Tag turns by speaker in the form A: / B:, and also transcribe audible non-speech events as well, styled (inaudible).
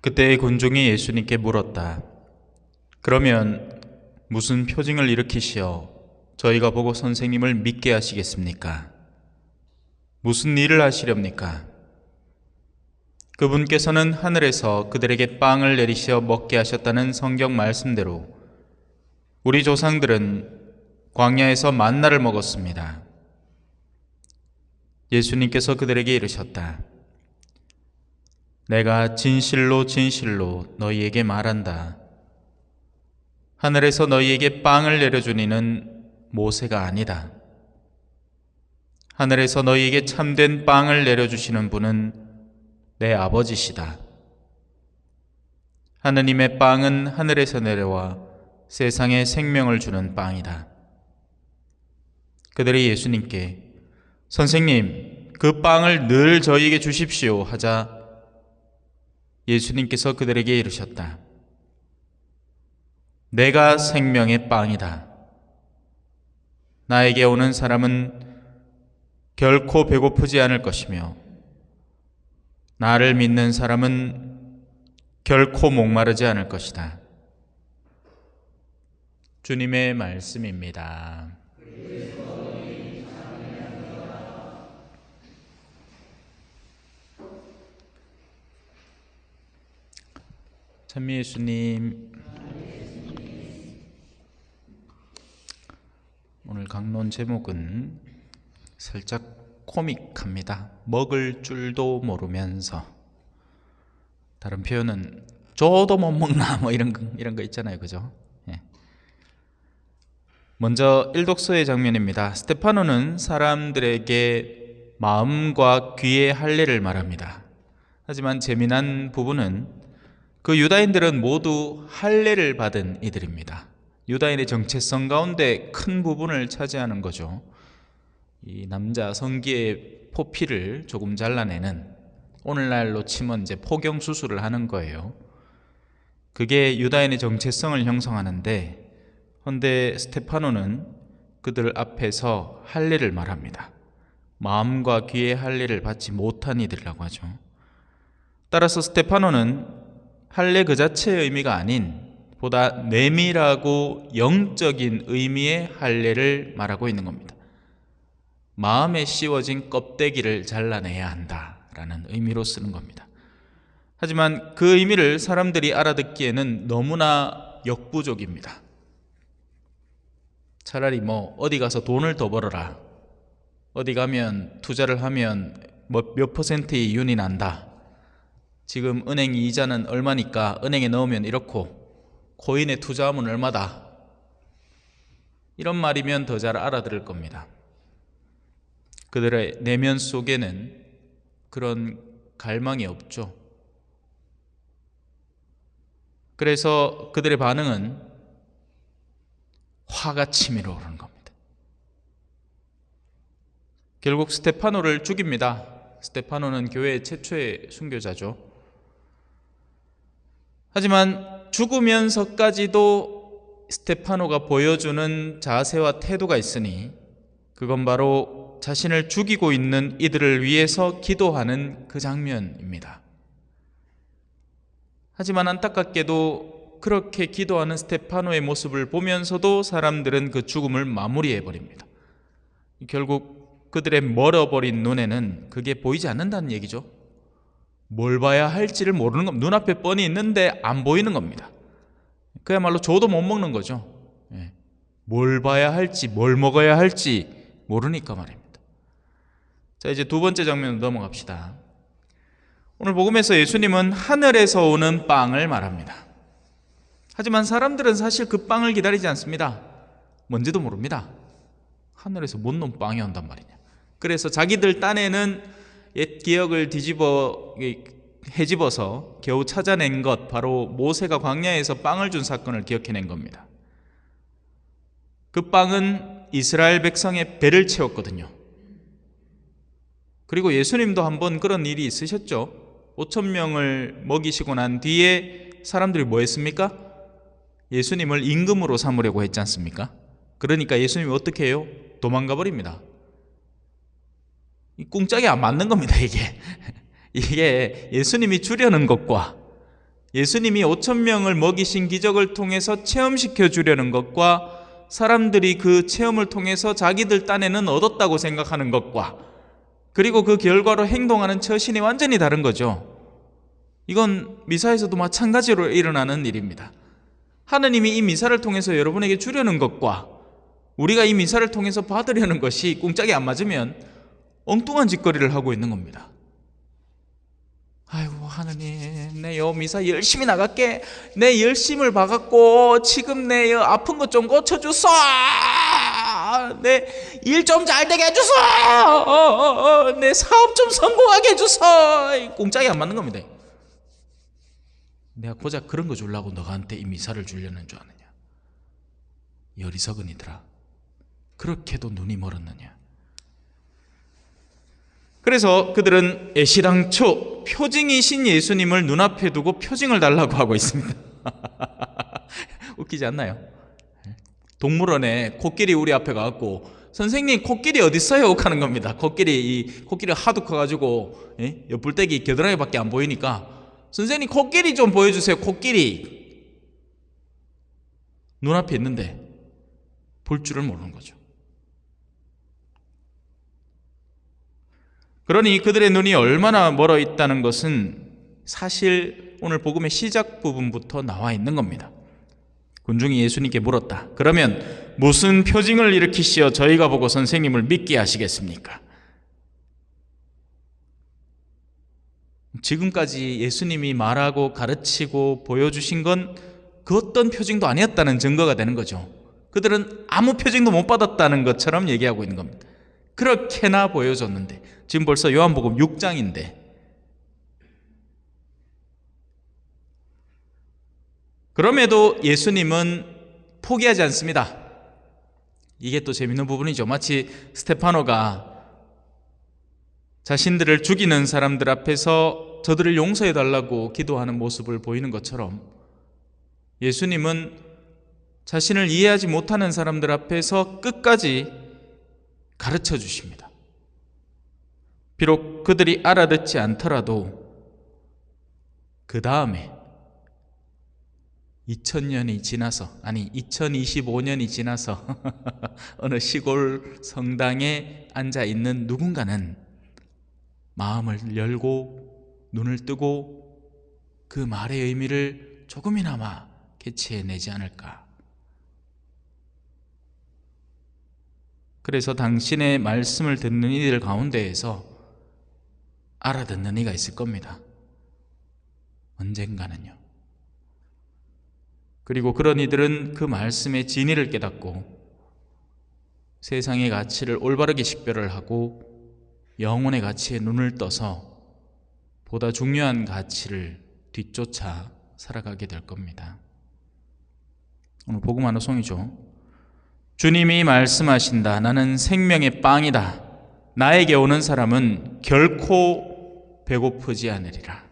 A: 그때 군중이 예수님께 물었다. 그러면 무슨 표징을 일으키시어 저희가 보고 선생님을 믿게 하시겠습니까? 무슨 일을 하시렵니까? 그분께서는 하늘에서 그들에게 빵을 내리시어 먹게 하셨다는 성경 말씀대로 우리 조상들은 광야에서 만나를 먹었습니다. 예수님께서 그들에게 이르셨다. 내가 진실로 진실로 너희에게 말한다. 하늘에서 너희에게 빵을 내려주니는 모세가 아니다. 하늘에서 너희에게 참된 빵을 내려주시는 분은 내 아버지시다. 하느님의 빵은 하늘에서 내려와 세상에 생명을 주는 빵이다. 그들이 예수님께 선생님, 그 빵을 늘 저희에게 주십시오 하자 예수님께서 그들에게 이르셨다. 내가 생명의 빵이다. 나에게 오는 사람은 결코 배고프지 않을 것이며 나를 믿는 사람은 결코 목마르지 않을 것이다. 주님의 말씀입니다. 찬미 예수님 오늘 강론 제목은 살짝 코믹합니다. 먹을 줄도 모르면서 다른 표현은 줘도 못 먹나 뭐 이런 거, 이런 거 있잖아요, 그죠? 예. 먼저 일독서의 장면입니다. 스테파노는 사람들에게 마음과 귀의 할례를 말합니다. 하지만 재미난 부분은 그 유다인들은 모두 할례를 받은 이들입니다. 유다인의 정체성 가운데 큰 부분을 차지하는 거죠. 이 남자 성기의 포피를 조금 잘라내는 오늘날로 치면 이제 포경 수술을 하는 거예요. 그게 유다인의 정체성을 형성하는데 헌데 스테파노는 그들 앞에서 할례를 말합니다. 마음과 귀의 할례를 받지 못한 이들이라고 하죠. 따라서 스테파노는 할례 그 자체의 의미가 아닌 보다 내밀하고 영적인 의미의 할례를 말하고 있는 겁니다. 마음에 씌워진 껍데기를 잘라내야 한다라는 의미로 쓰는 겁니다. 하지만 그 의미를 사람들이 알아듣기에는 너무나 역부족입니다. 차라리 뭐 어디 가서 돈을 더 벌어라. 어디 가면 투자를 하면 뭐몇 퍼센트의 이윤이 난다. 지금 은행 이자는 얼마니까 은행에 넣으면 이렇고 코인에 투자하면 얼마다. 이런 말이면 더 잘 알아들을 겁니다. 그들의 내면 속에는 그런 갈망이 없죠. 그래서 그들의 반응은 화가 치밀어 오르는 겁니다. 결국 스테파노를 죽입니다. 스테파노는 교회 최초의 순교자죠. 하지만 죽으면서까지도 스테파노가 보여주는 자세와 태도가 있으니 그건 바로 자신을 죽이고 있는 이들을 위해서 기도하는 그 장면입니다. 하지만 안타깝게도 그렇게 기도하는 스테파노의 모습을 보면서도 사람들은 그 죽음을 마무리해 버립니다. 결국 그들의 멀어버린 눈에는 그게 보이지 않는다는 얘기죠. 뭘 봐야 할지를 모르는 겁니다. 눈앞에 뻔히 있는데 안 보이는 겁니다. 그야말로 줘도 못 먹는 거죠. 예. 뭘 봐야 할지, 뭘 먹어야 할지 모르니까 말입니다. 자, 이제 두 번째 장면으로 넘어갑시다. 오늘 복음에서 예수님은 하늘에서 오는 빵을 말합니다. 하지만 사람들은 사실 그 빵을 기다리지 않습니다. 뭔지도 모릅니다. 하늘에서 못놓은 빵이 온단 말이냐. 그래서 자기들 딴에는 옛 기억을 뒤집어 해집어서 겨우 찾아낸 것 바로 모세가 광야에서 빵을 준 사건을 기억해낸 겁니다. 그 빵은 이스라엘 백성의 배를 채웠거든요. 그리고 예수님도 한번 그런 일이 있으셨죠. 5천 명을 먹이시고 난 뒤에 사람들이 뭐 했습니까? 예수님을 임금으로 삼으려고 했지 않습니까? 그러니까 예수님이 어떻게 해요? 도망가 버립니다. 꿍짝이 안 맞는 겁니다, 이게. (laughs) 이게 예수님이 주려는 것과 예수님이 5천 명을 먹이신 기적을 통해서 체험시켜 주려는 것과 사람들이 그 체험을 통해서 자기들 딴에는 얻었다고 생각하는 것과 그리고 그 결과로 행동하는 처신이 완전히 다른 거죠. 이건 미사에서도 마찬가지로 일어나는 일입니다. 하느님이 이 미사를 통해서 여러분에게 주려는 것과 우리가 이 미사를 통해서 받으려는 것이 꿍짝이 안 맞으면 엉뚱한 짓거리를 하고 있는 겁니다. 아이고 하느님 내요 미사 열심히 나갈게. 내 열심을 봐갖고 지금 내요 아픈 것 좀 고쳐주소. 내 일 좀 잘 되게 해주소. 어, 어, 어, 내 사업 좀 성공하게 해주소. 공짝이 안 맞는 겁니다. 내가 고작 그런 거 주려고 너한테 이 미사를 주려는 줄 아느냐? 여리석은이더라. 그렇게도 눈이 멀었느냐 그래서 그들은 애시당초 표징이신 예수님을 눈앞에 두고 표징을 달라고 하고 있습니다. (laughs) 웃기지 않나요? 동물원에 코끼리 우리 앞에 가갖고 선생님 코끼리 어디 있어요? 하는 겁니다. 코끼리 이 코끼리 하도 커가지고 예? 옆불떼기 겨드랑이밖에 안 보이니까 선생님 코끼리 좀 보여주세요. 코끼리 눈앞에 있는데 볼 줄을 모르는 거죠. 그러니 그들의 눈이 얼마나 멀어 있다는 것은 사실 오늘 복음의 시작 부분부터 나와 있는 겁니다. 군중이 예수님께 물었다. 그러면 무슨 표징을 일으키시어 저희가 보고 선생님을 믿게 하시겠습니까? 지금까지 예수님이 말하고 가르치고 보여주신 건 그 어떤 표징도 아니었다는 증거가 되는 거죠. 그들은 아무 표징도 못 받았다는 것처럼 얘기하고 있는 겁니다. 그렇게나 보여줬는데 지금 벌써 요한복음 6장인데 그럼에도 예수님은 포기하지 않습니다. 이게 또 재밌는 부분이죠. 마치 스테파노가 자신들을 죽이는 사람들 앞에서 저들을 용서해 달라고 기도하는 모습을 보이는 것처럼 예수님은 자신을 이해하지 못하는 사람들 앞에서 끝까지 가르쳐 주십니다. 비록 그들이 알아듣지 않더라도 그 다음에 2000년이 지나서 아니 2025년이 지나서 (laughs) 어느 시골 성당에 앉아 있는 누군가는 마음을 열고 눈을 뜨고 그 말의 의미를 조금이나마 캐치해내지 않을까. 그래서 당신의 말씀을 듣는 이들 가운데에서 알아듣는 이가 있을 겁니다. 언젠가는요. 그리고 그런 이들은 그 말씀의 진리를 깨닫고 세상의 가치를 올바르게 식별을 하고 영혼의 가치에 눈을 떠서 보다 중요한 가치를 뒤쫓아 살아가게 될 겁니다. 오늘 복음 하나 송이죠. 주님이 말씀하신다. 나는 생명의 빵이다. 나에게 오는 사람은 결코 배고프지 않으리라.